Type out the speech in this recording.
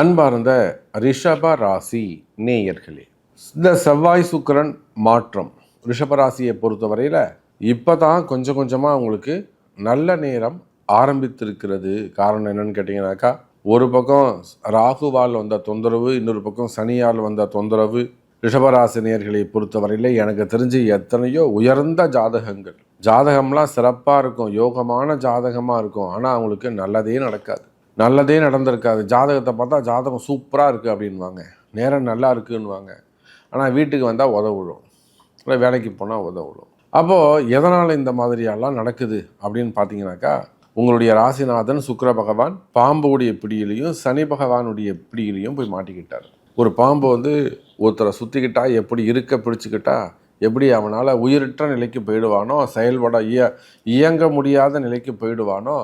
அன்பார்ந்த ரிஷப ராசி நேயர்களே இந்த செவ்வாய் சுக்கிரன் மாற்றம் ரிஷபராசியை பொறுத்தவரையில் இப்போ தான் கொஞ்சம் கொஞ்சமாக உங்களுக்கு நல்ல நேரம் ஆரம்பித்திருக்கிறது. காரணம் என்னன்னு கேட்டிங்கனாக்கா ஒரு பக்கம் ராகுவால் வந்த தொந்தரவு இன்னொரு பக்கம் சனியால் வந்த தொந்தரவு ரிஷபராசி நேயர்களை பொறுத்தவரையில் எனக்கு தெரிஞ்சு எத்தனையோ உயர்ந்த ஜாதகங்கள். ஜாதகம்லாம் சிறப்பாக இருக்கும் யோகமான ஜாதகமாக இருக்கும். ஆனால் அவங்களுக்கு நல்லதே நடக்காது. நல்லதே நடந்திருக்காது. ஜாதகத்தை பார்த்தா ஜாதகம் சூப்பராக இருக்குது அப்படின்வாங்க நேரம் நல்லா இருக்குன்னுவாங்க. ஆனால் வீட்டுக்கு வந்தால் உதவிடும் இல்லை வேலைக்கு போனால் உதவிடும் அப்போது எதனால் இந்த மாதிரியெல்லாம் நடக்குது அப்படின்னு பார்த்தீங்கன்னாக்கா உங்களுடைய ராசிநாதன் சுக்கர பகவான் பாம்புடைய பிடியிலையும் சனி பகவானுடைய பிடியிலையும் போய் மாட்டிக்கிட்டார். ஒரு பாம்பு வந்து ஒருத்தரை சுற்றிக்கிட்டா எப்படி இருக்க பிடிச்சிக்கிட்டா எப்படி அவனால் உயிரற்ற நிலைக்கு போயிடுவானோ செயல்பட இய இயங்க முடியாத நிலைக்கு போயிடுவானோ